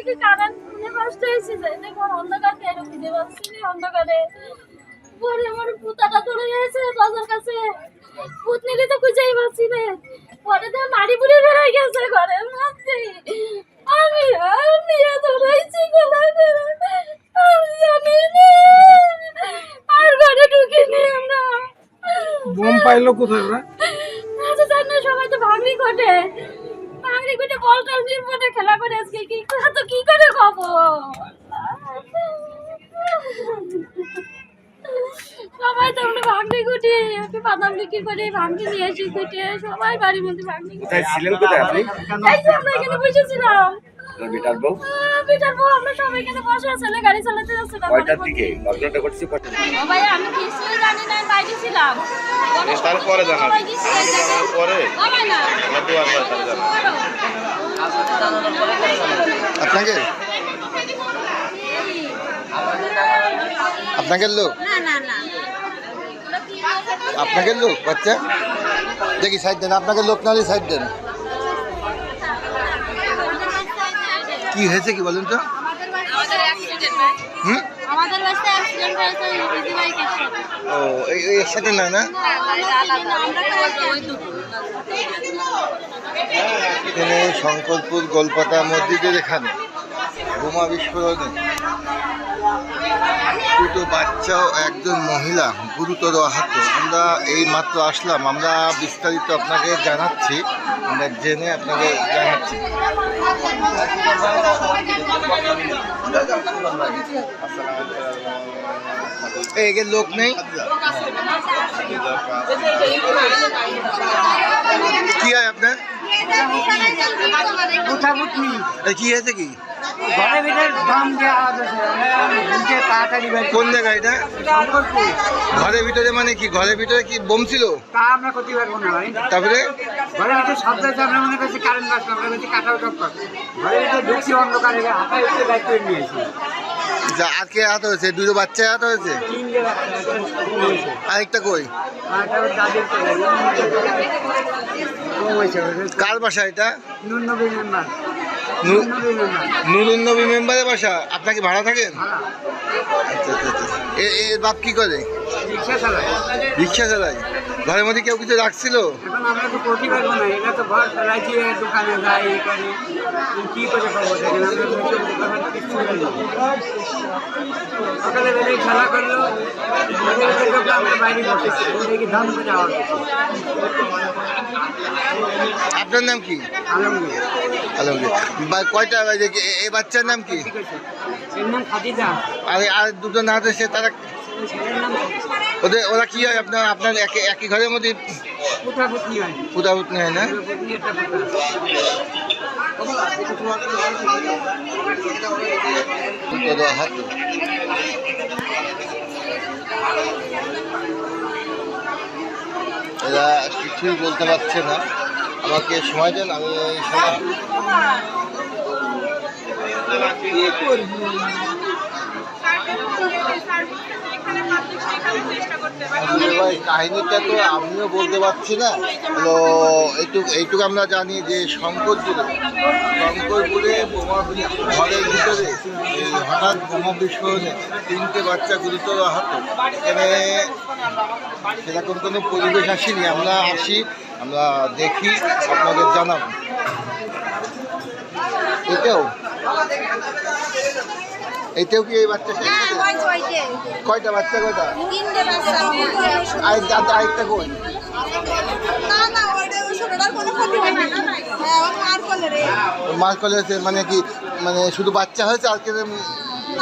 থেকে কারেন্ট ফোনে কষ্ট হয়েছে যে দেখো অন্ধকার কেন খুঁজে পাচ্ছি না অন্ধকারে। পরে আমার পুতাটা ধরে গেছে বাজার কাছে। নিলে তো খুঁজেই পাচ্ছি না। পরে তো নাড়ি বুড়ি বেরোয় গেছে ঘরের মধ্যে। আমি আর নিয়ে ধরেছি গলা আমি জানি আর ঘরে ঢুকিনি আমরা। বোম পাইলো কোথায় ওরা? আচ্ছা জান সবাই তো ভাঙড়ি ঘটে। ভাঙড়ি ঘটে বল টল নিয়ে মনে খেলা করে আজকে কি তো কি করে খাব? সবাই তো আমরা ভাঙড়ি ঘুটে একটু বাদাম বিক্রি করে ভাঙড়ি নিয়ে আসি ঘুটে সবাই বাড়ির মধ্যে ঘুটে কোথায় ছিলেন কোথায় আপনি? এই যে আমরা এখানে বসেছিলাম। বেটার বউ? বেটার বউ আমরা সবাই এখানে বসে গাড়ি চালাতে যাচ্ছিলাম কয়টার দিকে? ঘটনাটা ঘটছে কয়টার দিকে? ভাই আমি কিছুই জানি না বাইরে ছিলাম। তারপরে পরে? না আপনাকে আপনাকে? লোক? না না না। আপনাকে লোক বাচ্চা? দেখি সাইড দেন। আপনাকে লোক নালে সাইড দেন। কি হয়েছে কি বলেন তো? ও একসাথে না না? ওই দুটো। এখানে শঙ্করপুর গোলপাতা মসজিদের এখানে। বোমা বিস্ফোরণে। দুটো বাচ্চা ও একজন মহিলা গুরুতর আহত। আমরা এই মাত্র আসলাম। আমরা বিস্তারিত আপনাকে জানাচ্ছি। আমরা জেনে আপনাকে জানাচ্ছি। এই এগের লোক নেই। কি হয় আপনার? কি হয়েছে কি? ঘরের ভিতরে দাম দেওয়া তাড়াতাড়ি কোন জায়গা এটা? ঘরের ভিতরে মানে কি? ঘরের ভিতরে কি বোম ছিল? তা আমরা করতে পারব না ভাই। তারপরে? ঘরের ভিতরে শব্দ হচ্ছে আমরা মনে করছি কারেন্ট বাসলো আমরা বলছি কাটাও টক্কর ঘরের ভিতরে ঢুকছি অন্ধকারে হাতায় উঠে বাইক করে নিয়েছি যা আজকে হাত হয়েছে? দুটো বাচ্চা হাত হয়েছে? আরেকটা কই? কার বাসা এটা? মেম্বার নুরুন নবী মেম্বারের বাসা। আপনাকে ভাড়া থাকেন? আচ্ছা আচ্ছা আচ্ছা এ- বাপ কি করে? রিক্সা চালায়। রিক্সা চালায়? ঘরের মধ্যে কেউ কিছু রাখছিল? এখন আমরা তো করতে পারব না এটা তো ঘর চালাইছি দোকানে যাই এই করে। কি করে পাবো দেখেন আমরা তো এসব দোকানে কিচ্ছু করি না। সকালে বেরিয়ে খেলা করল বেরিয়ে বেরিয়ে ঢুকলো, আমরা বাইরে বসেছি। দেখি ধান করে আওয়াজ আপনার নাম কি? আলমগীর। আলমগীর। কয়টা বাজে? এ- এই বাচ্চার নাম কি? ঠিক এর নাম খাদিজা। আর আর দুটো না হয়েছে তারা ওদের ওরা কি হয় আপনার আপনার একই একই ঘরের মধ্যে পুত্রা পুতনি হয় না? হাত এরা কিছুই বলতে পারছে না। আমাকে সময় দেন, আমি সময় আসলে কাহিনীটা তো আমিও বলতে পারছি না। তো এইটুকু এইটুকু আমরা জানি যে শঙ্করপুরে শঙ্করপুরে বোমা ঘরের ভিতরে হঠাৎ বোমা বিস্ফোরণে তিনটে বাচ্চা গুরুতর আহত। এখানে সেরকম কোনো পরিবেশ আসেনি। আমরা আসি, আমরা দেখি, আপনাদের জানাব। এটাও? এটাও কি এই বাচ্চা কয়টা বাচ্চা কয়টা? আর আর- আরেকটা কই? মার কলে হয়েছে মানে কি মানে শুধু বাচ্চা হয়েছে আর কে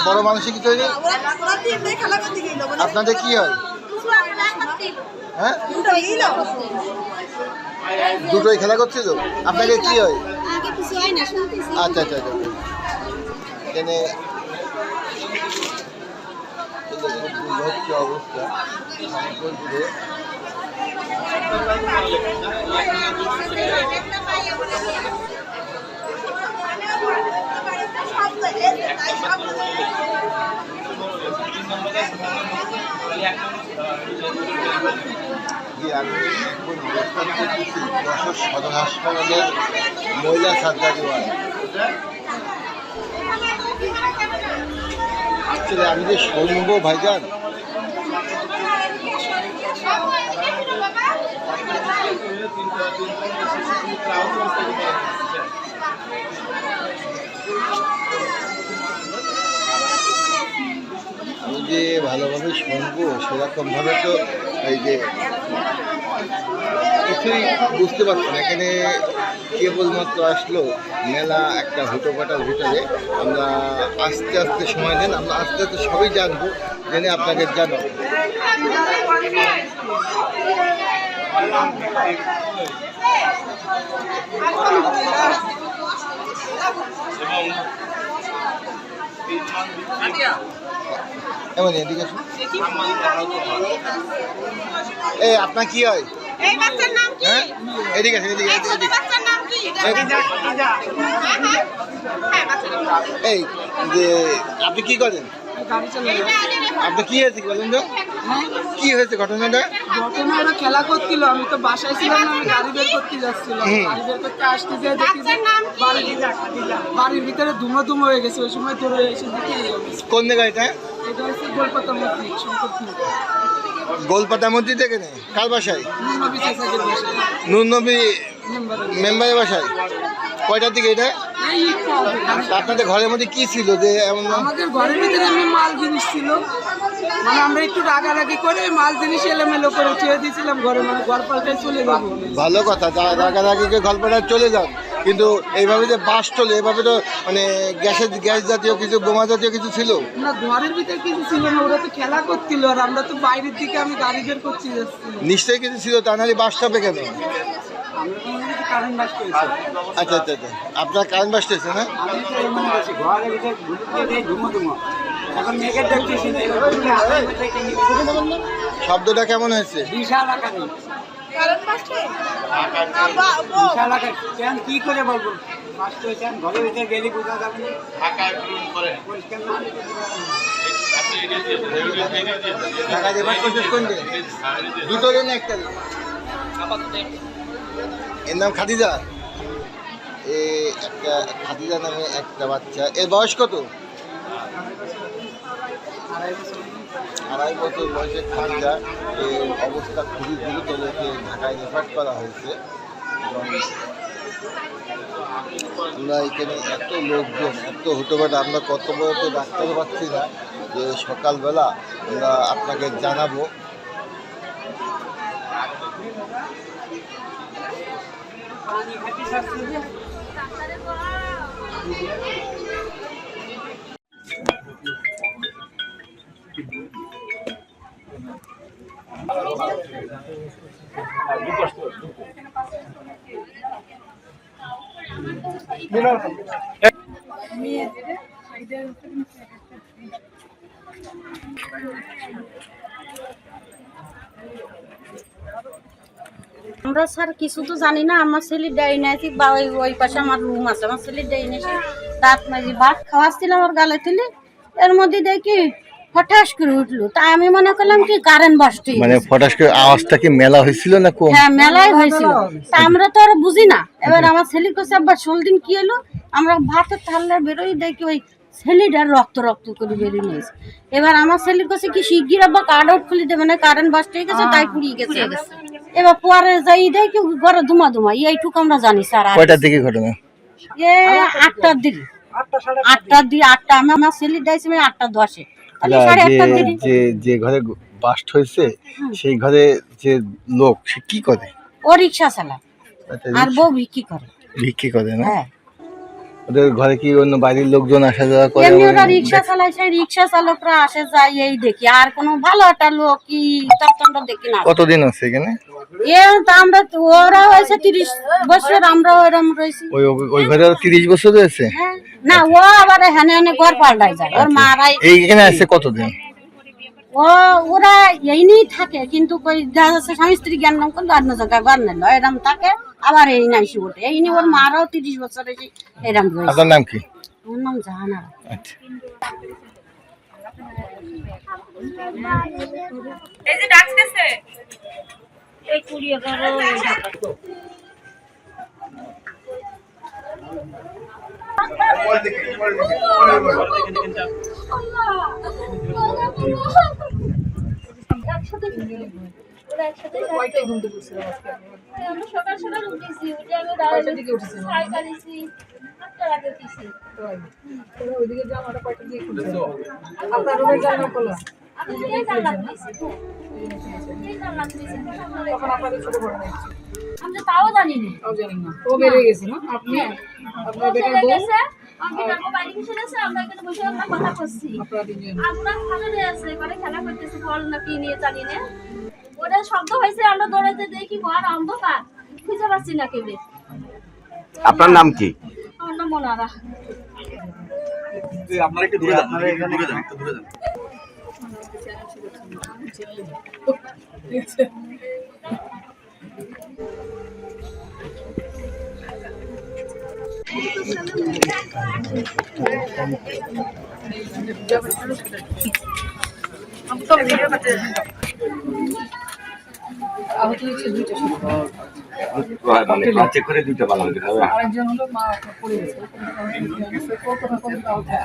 বড় মানুষের কিছু হয়নি আপনাদের কি হয়? হ্যাঁ? দুটোই খেলা করছিল আপনাকে কি হয়? আচ্ছা আচ্ছা আচ্ছা এখানে হচ্ছে অবস্থা? শঙ্করপুরে সদর হাসপাতালের মহিলা সার্জারি আসলে আমি যে শুনব ভাইজান? যে ভালোভাবে শুনব সেরকম ভাবে তো এই যে কিছুই বুঝতে পারছি না। এখানে কেবলমাত্র আসলো মেলা একটা হুটোপাটার ভিতরে। আমরা আস্তে আস্তে সময় দেন আমরা আস্তে আস্তে সবই জানব জেনে আপনাকে জানাব। এমন এদিকে। এই আপনার কি হয়? এই বাচ্চার নাম কি? হ্যাঁ? এদিকে এদিকে এদিকে, এই, হ্যাঁ, হ্যাঁ। হ্যাঁ, যে আপনি কি করেন। আপনি কি হয়েছে কি বলেন তো কি হয়েছে ঘটনাটা ঘটনা ওরা খেলা করছিল আমি তো বাসায় ছিলাম না আমি গাড়ি বের করতে যাচ্ছিলাম। গাড়ি বের করতে আসতে দেখি? বাড়ির বাড়ির ভিতরে ধুমো ধুমো হয়ে গেছে ওই সময় ধরে এসে দেখি কোন জায়গায় এটা হচ্ছে গোলপাতা শঙ্করপুর গোলপাতা মসজিদ থেকে নেই কার বাসায় নুন নবী মেম্বারের বাসায়? কয়টার দিকে এটা? আপনাদের ঘরের মধ্যে কি ছিল যে এমন আমাদের ঘরের ভিতরে এমনি মাল জিনিস ছিল। মানে আমরা একটু রাগারাগি করে মাল জিনিস এলোমেলো করে চেয়ে দিয়েছিলাম ঘরে মানে ঘর পাল্টায় চলে যাব ভালো কথা যা রাগারাগিকে গল্পটা চলে যান। কিন্তু এইভাবে যে বাস চলে এভাবে তো মানে গ্যাসের গ্যাস জাতীয় কিছু বোমা জাতীয় কিছু ছিল? না ঘরের ভিতরে কিছু ছিল না ওরা তো খেলা করছিল। আর আমরা তো বাইরের দিকে আমি গাড়ি বের যাচ্ছিলাম নিশ্চয়ই কিছু ছিল তা নাহলে বাস চাপে কেন? আচ্ছা আচ্ছা আচ্ছা। আপনার কারেন্ট বাস হয়েছে না শব্দটা কেমন হয়েছে? বিশাল আকারে। বিশাল আকারে। কি করে বলব? মাস্ট হয়েছেন ঘরের ভিতরে গেলে বোঝা যাবে। টাকা দেবার দুটো দিন একটা দিন। এর নাম খাদিজা। এ একটা খাদিজা নামে একটা বাচ্চা। এর বয়স কত? আড়াই বছর বয়সের খাদিজা। এর অবস্থা খুবই গুরুতর ঢাকায় রেফার করা হয়েছে। আমরা এখানে এত লোকজন, এত হটোবাট আমরা কত বড় তো ডাক্তারও পাচ্ছি না যে সকালবেলা আমরা আপনাকে জানাব। Gracias. আমরা স্যার কিছু তো জানি না আমার ছেলে ডাইনাইছি বা ওই ওই পাশে আমার রুম আছে আমার ছেলে ডাইনাইছি রাত মাঝে ভাত খাওয়াচ্ছিলাম ওর গালে তুলে এর মধ্যে দেখি হঠাৎ করে উঠল। তাই আমি মনে করলাম কি কারেন্ট বাসটি মানে ফটাস করে আওয়াজটা কি মেলা হয়েছিল না কম? হ্যাঁ মেলায় হয়েছিল। তা আমরা তো আর বুঝি না। এবার আমার ছেলে কাছে আবার ষোল দিন কি এলো আমরা ভাতের থাল্লা বেরোই দেখি ওই ছেলেটার রক্ত রক্ত করে বেরিয়ে নিয়েছে। এবার আমার ছেলের কাছে কি শিগগির আবার কার্ড আউট খুলে দেবে না? কারেন্ট বাস্ট হয়ে গেছে তাই পুড়িয়ে গেছে। এবার পরে যাই দেখি ঘরে ধুমা ধুমা এইটুকু আমরা জানি স্যার কয়টার দিকে ঘটনা? এ আটটার দিকে। আটটার দিকে আটটা আমি আমার ছেলে ডাইছি আমি আটটা দশে। যে যে ঘরে বাস্ট হয়েছে সেই ঘরে যে লোক সে কি করে? ও রিক্সা চালায় আর বউ বিক্রি করে। বিক্রি করে না? হ্যাঁ। ওদের ঘরে কি অন্য বাড়ির লোকজন আসা যাওয়া করে? এমনি ওরা রিক্সা চালায় সেই রিক্সা চালকরা আসে যায় এই দেখি। আর কোনো ভালো একটা লোক কি দেখি না। কতদিন আছে এখানে? এ তা আমরা তো- ওরা হয়েছে তিরিশ বছর আমরা ওরম রয়েছি। ওই ওই ঘরে তিরিশ বছর রয়েছে? হ্যাঁ না ও আবার হেনে হেনে ঘর পাল্টাই যায় ওর মারাই। এই এখানে কতদিন? ও ওরা এই নিয়েই থাকে কিন্তু কই দেখা যাচ্ছে স্বামী স্ত্রী জ্ঞান নাম করলে অন্য জায়গায় ঘর নিল এরম থাকে আবার এই নাই সে ওঠে এই নিয়ে ওর মারাও তিরিশ বছর এসে এরম রয়েছে। আপনার নাম কি? ওর নাম জাহানা আচ্ছা। এই যে ডাকতেছে। এই কুড়ি এগারো একসাথে ওরা একসাথে আমরা সকাল সকাল উঠেছি উঠে আমি ছাই কাটিছি আটটার আগে উঠেছি ওইদিকে জামাটা কয়টা দিয়ে আপনার রুমের জানলা খোলা। আমরা তাও জানি না তাও জানেন না ও বেড়ে গেছে না আপনি আপনার বেটার বউ ওটা শব্দ হয়েছে আমরা দৌড়াতে দেখি ঘর অন্ধকার খুঁজে পাচ্ছি না কেউ আপনার নাম কি? আমার নাম মনারা। আপনারা একটু দূরে যান দূরে যান একটু দূরে যান। আহত হয়েছে দুইটা মানে চেক করে দুইটা বানানো যেতে হবে আরেকজন হলো মা পড়ে গেছে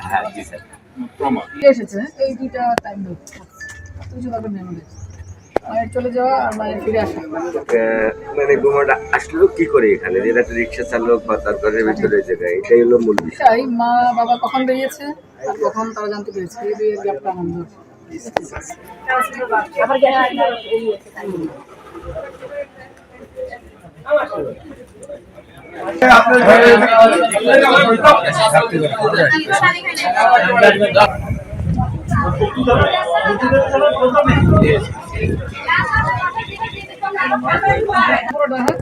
হ্যাঁ জি স্যার। এসেছে। এই দুইটা টাইম কিছু আমাদের মায়ের চলে যাওয়া আর মায়ের ফিরে আসা। মানে বোমাটা আসলো কি করে এখানে? যেটা একটা রিক্সা চালক বা তার ঘরের ভিতরে জায়গায় এটাই হলো মূল বিষয়। মা বাবা কখন বেরিয়েছে আর কখন তারা জানতে পেরেছে? এই দুই গ্যাপটা আনন্দ। আবার পুরোটা হ্যাঁ